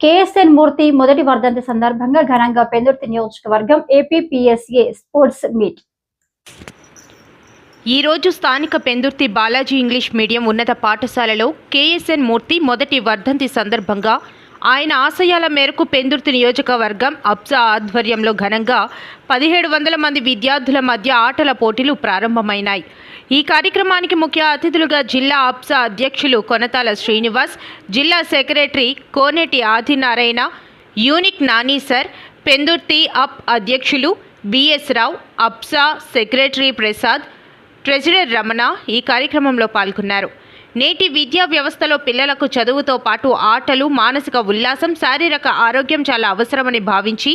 KSN మూర్తి మొదటి వర్ధంతి సందర్భంగా ఘనంగా పెందుర్తి నియోజకవర్గం ఏపీపీఎస్ఏ స్పోర్ట్స్ మీట్. ఈ రోజు స్థానిక పెందుర్తి బాలాజీ ఇంగ్లీష్ మీడియం ఉన్నత పాఠశాలలో కేఎస్ఎన్ మూర్తి మొదటి వర్ధంతి సందర్భంగా ఆయన ఆశయాల మేరకు పెందుర్తి నియోజకవర్గం అబ్జా ఆధ్వర్యంలో ఘనంగా పదిహేడు వందల మంది విద్యార్థుల మధ్య ఆటల పోటీలు ప్రారంభమైనాయి. ఈ కార్యక్రమానికి ముఖ్య అతిథులుగా జిల్లా అబ్జా అధ్యక్షులు కొనతాల శ్రీనివాస్ జిల్లా secretary Koneti Adinarayana unique Nani sir Penduri up అధ్యక్షులు బిఎస్ రావు అప్సా సెక్రటరీ ప్రసాద్ ట్రెజరర్ రమణ ఈ కార్యక్రమంలో పాల్గొన్నారు. నేటి విద్యా వ్యవస్థలో పిల్లలకు చదువుతో పాటు ఆటలు మానసిక ఉల్లాసం శారీరక ఆరోగ్యం చాలా అవసరమని భావించి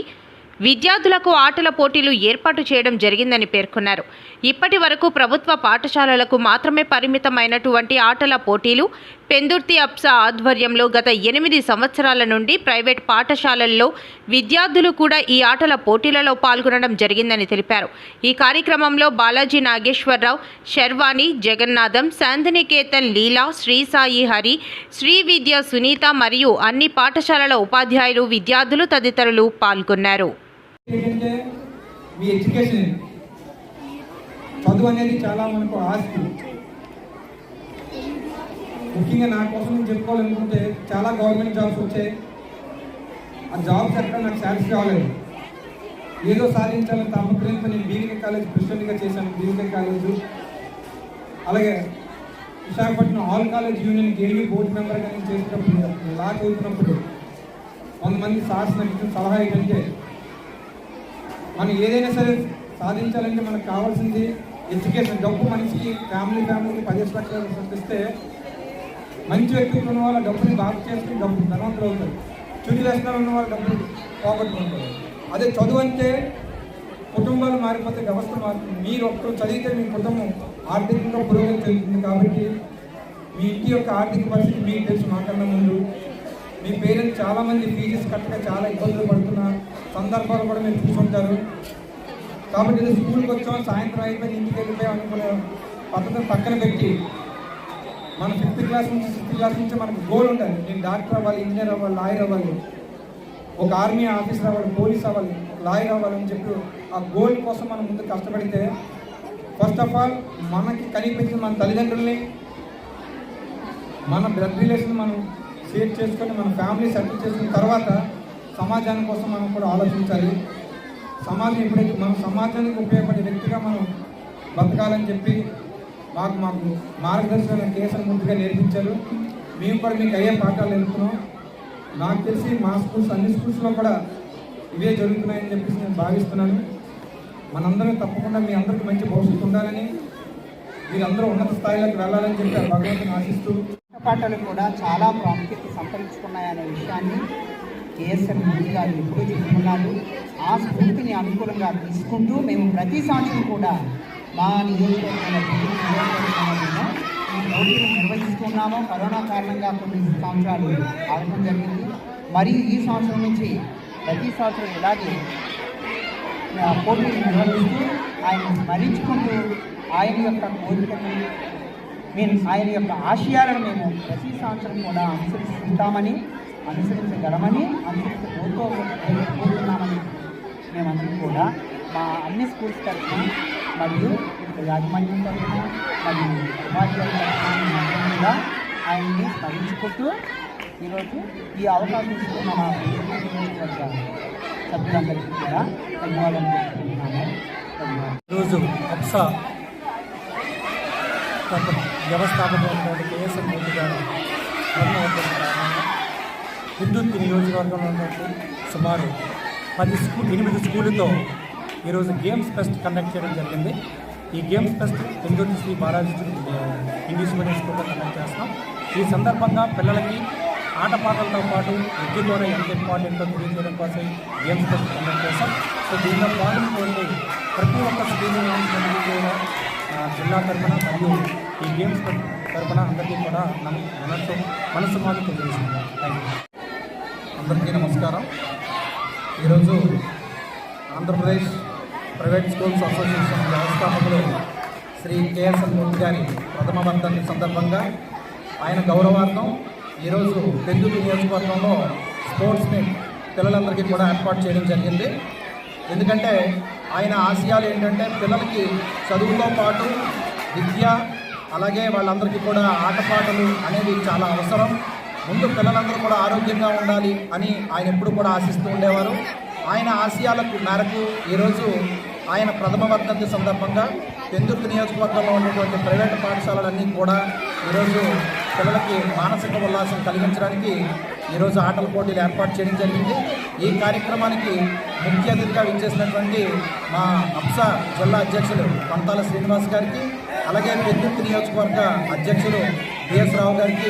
విద్యార్థులకు ఆటల పోటీలు ఏర్పాటు చేయడం జరిగిందని పేర్కొన్నారు. ఇప్పటి వరకు ప్రభుత్వ పాఠశాలలకు మాత్రమే పరిమితమైనటువంటి ఆటల పోటీలు పెందుర్తి అప్సా ఆధ్వర్యంలో గత ఎనిమిది సంవత్సరాల నుండి ప్రైవేట్ పాఠశాలల్లో విద్యార్థులు కూడా ఈ ఆటల పోటీలలో పాల్గొనడం జరిగిందని తెలిపారు. ఈ కార్యక్రమంలో బాలాజీ నాగేశ్వరరావు శర్వాణి జగన్నాథం శాంతినికేతన్ లీలా శ్రీ సాయి హరి శ్రీ విద్య సునీత మరియు అన్ని పాఠశాలల ఉపాధ్యాయులు విద్యార్థులు తదితరులు పాల్గొన్నారు. చదువు అనేది చాలా మనకు ఆస్తి. ముఖ్యంగా నా కోసం నేను చెప్పుకోవాలనుకుంటే చాలా గవర్నమెంట్ జాబ్స్ వచ్చాయి. ఆ జాబ్స్ ఎక్కడ నాకు సాటిస్ఫై అవ్వలేదు ఏదో సాధించాలని తాపత్రయంతో నేను బీవికే కాలేజ్ ప్రెసిడెంట్గా చేశాను బీవికే కాలేజ్ అలాగే విశాఖపట్నం ఆల్ కాలేజ్ యూనియన్ గేవీ బోర్డు మెంబర్గా నేను చేసినప్పుడు లా చదువుతున్నప్పుడు కొంతమంది సార్స్ నాకు ఇచ్చిన సలహా ఏంటంటే మనం ఏదైనా సరే సాధించాలంటే మనకు కావాల్సింది ఎడ్యుకేషన్ డబ్బు మనిషికి ఫ్యామిలీ ఫ్యామిలీకి పదిహేను లక్షలు సంపిస్తే మంచి వ్యక్తులు ఉన్న వాళ్ళ డబ్బుని బాగా చేసుకుని డబ్బు ధనవంతులు అవుతారు చుడి వ్యసనాలు ఉన్న వాళ్ళ డబ్బులు పోగొట్టుకుంటారు అదే చదువు అంటే కుటుంబాలు మారిపోతే వ్యవస్థ మారుతుంది. మీరు ఒక్కరు చదివితే మీ కుటుంబం ఆర్థికంగా పురోగతి చెందుతుంది కాబట్టి మీ ఇంటి యొక్క ఆర్థిక పరిస్థితి మీకు తెలుసు మాకన్నా ముందు. మీ పేరెంట్స్ చాలామంది ఫీజెస్ కట్టక చాలా ఇబ్బందులు పడుతున్న సందర్భాలు కూడా మీరు చూసుకుంటారు. కాబట్టి స్కూల్కి వచ్చాం సాయంత్రం అయిపోయి ఇంటికి వెళ్ళిపోయాం అనుకునే పద్ధతిని పక్కన పెట్టి మన ఫిఫ్త్ క్లాస్ నుంచి సిక్స్త్ క్లాస్ నుంచి మనకు గోల్ ఉండాలి. నేను డాక్టర్ అవ్వాలి ఇంజనీర్ అవ్వాలి లాయర్ అవ్వాలి. ఒక ఆర్మీ ఆఫీసర్ అవ్వాలి పోలీస్ అవ్వాలి లాయర్ అవ్వాలని చెప్పి ఆ గోల్ కోసం మనం ముందు కష్టపడితే ఫస్ట్ ఆఫ్ ఆల్ మనకి కనిపించిన మన తల్లిదండ్రుల్ని మన బ్లడ్ రిలేషన్ మనం సేవ్ చేసుకొని మన ఫ్యామిలీ సెటిల్ చేసుకున్న తర్వాత సమాజాని కోసం మనం కూడా ఆలోచించాలి. సమాజం ఎప్పుడైతే మన సమాజానికి ఉపయోగపడే వ్యక్తిగా మనం బతకాలని చెప్పి మాకు మాకు మార్గదర్శనం కేసులు ముందుగా నేర్పించారు. మేము కూడా మీకు అయ్యే పాఠాలు నేర్పుతున్నాం. నాకు తెలిసి మా స్కూల్స్ అన్ని స్కూల్స్లో కూడా ఇవే జరుగుతున్నాయని చెప్పేసి నేను భావిస్తున్నాను. మనందరం తప్పకుండా మీ అందరికీ మంచి భవిష్యత్తు ఉండాలని మీరందరూ ఉన్నత స్థాయిలోకి వెళ్ళాలని చెప్పి ఆ భగవంతుని ఆశిస్తూ పాటలు కూడా చాలా ప్రాముఖ్యత సంతరించుకున్నాయనే విషయాన్ని కేఎస్ఎన్ మోదీ గారు ఎప్పుడూ చెప్పుకున్నారు. ఆ స్ఫూర్తిని అనుకూలంగా తీసుకుంటూ మేము ప్రతి సంవత్సరం కూడా మా నియోజకవర్గంలో ప్రతి నిర్వహిస్తున్నాము. కరోనా కారణంగా కొన్ని సంవత్సరాలు ఆగడం జరిగింది. మరియు ఈ సంవత్సరం నుంచి ప్రతి సంవత్సరం ఇలాగే పోటీలు నిర్వహిస్తూ ఆయన స్మరించుకుంటూ ఆయన యొక్క కోరికలను మేము ఆయన యొక్క ఆశయాలను మేము ప్రతి సంవత్సరం కూడా అనుసరిస్తుంటామని అనుసరించగలమని అనుసరించబోతున్నామని మేమందరం కూడా మా అన్ని స్కూల్స్ తరఫున మరియు యాజమాన్యం తరఫున మరియు ఉపాధ్యాయుల తరఫున ఆయన్ని స్మరించుకుంటూ ఈరోజు ఈ అవకాశం ఇస్తున్న మా నియోజకవర్గ సభ్యులందరికీ కూడా ధన్యవాదాలు తెలుపుతున్నాము ఈరోజు అప్సా వ్యవస్థాపకులైనటువంటి కేఎస్ఎం మూర్తి గారు ధర్మవర్ధన విద్యుత్ నియోజకవర్గంలో ఉన్నటువంటి సుమారు పది స్కూల్ ఎనిమిది స్కూళ్ళతో ఈరోజు గేమ్స్ ఫెస్ట్ కండక్ట్ చేయడం జరిగింది. ఈ games fest Penduri Sri Balaji English medium స్కూల్లో కండక్ట్ చేస్తాం ఈ సందర్భంగా పిల్లలకి ఆటపాటలతో పాటు విద్య ద్వారా ఎంత ఇంపార్టెంటో తెలియజేయడం కోసం గేమ్స్ ఫెస్ట్ కండక్ట్ చేస్తాం సో దీనిలో పాల్గొనేటువంటి ప్రతి ఒక్క స్కూల్ జిల్లా తరఫున మరియు ఈ గేమ్స్ తరఫున అందరికీ కూడా మనం మనసు మనసు మాట తెలియజేస్తున్నాం. థ్యాంక్ యూ అందరికీ నమస్కారం. ఈరోజు ఆంధ్రప్రదేశ్ ప్రైవేట్ స్కూల్స్ అసోసియేషన్ వ్యవస్థాపకులు శ్రీ కేఎస్ఎల్ మూర్తి గారి ప్రథమ వర్ధంతి సందర్భంగా ఆయన గౌరవార్థం ఈరోజు పెందులు నియోజకవర్గంలో స్పోర్ట్స్ని పిల్లలందరికీ కూడా ఏర్పాటు చేయడం జరిగింది. ఎందుకంటే ఆయన ఆశయాలు ఏంటంటే పిల్లలకి చదువుతో పాటు విద్య అలాగే వాళ్ళందరికీ కూడా ఆటపాటలు అనేవి చాలా అవసరం. ముందు పిల్లలందరూ కూడా ఆరోగ్యంగా ఉండాలి అని ఆయన ఎప్పుడు కూడా ఆశిస్తూ ఉండేవారు. ఆయన ఆశయాలకు మేరకు ఈరోజు ఆయన ప్రథమ వర్ధంతి సందర్భంగా పెందుర్తి నియోజకవర్గంలో ఉన్నటువంటి ప్రైవేటు పాఠశాలలన్నీ కూడా ఈరోజు పిల్లలకి మానసిక ఉల్లాసం కలిగించడానికి ఈరోజు ఆటల పోటీలు ఏర్పాటు చేయడం జరిగింది. ఈ కార్యక్రమానికి ముఖ్య అతిథిగా విచ్చేసినటువంటి మా అప్సా జిల్లా అధ్యక్షులు పంతాల శ్రీనివాస్ గారికి అలాగే పెందుర్తి నియోజకవర్గ అధ్యక్షులు బిఎస్ రావు గారికి